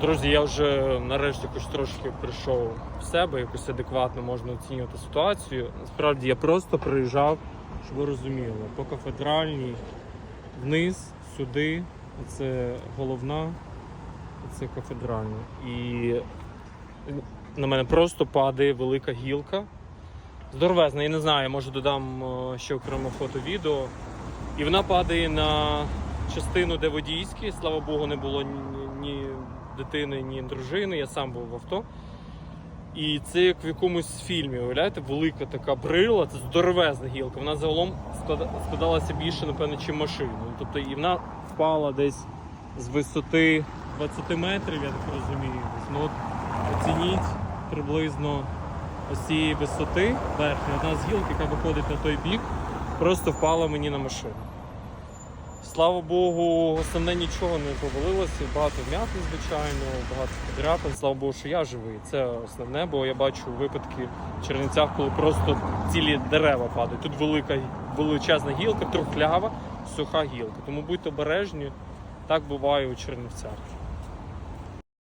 Друзі, я вже нарешті хоч трошки прийшов в себе, якось адекватно можна оцінювати ситуацію. Насправді я просто приїжджав, щоб ви розуміли, по кафедральній вниз, сюди. Це головна, це кафедральна. І на мене просто падає велика гілка. Здоровезна, я не знаю, може додам е, ще окремо фото відео. І вона падає на частину, де водійські. Слава Богу, не було ні, дитини, ні дружини. Я сам був в авто. І це як в якомусь фільмі, уявляєте, велика така брила, це здоровезна гілка. Вона загалом складалася більше, напевно, чим машина. Тобто і вона впала десь з висоти 20 метрів, я так розумію. Ну, от оцініть приблизно ось цієї висоти верхня, одна з гілок, яка виходить на той бік, просто впала мені на машину. Слава Богу, основне нічого не повалилося, багато вмятин, звичайно, багато подряпин. Слава Богу, що я живий. Це основне, бо я бачу випадки в Чернівцях, коли просто цілі дерева падають. Тут велика величезна гілка, трухлява, суха гілка. Тому будьте обережні, так буває у Чернівцях.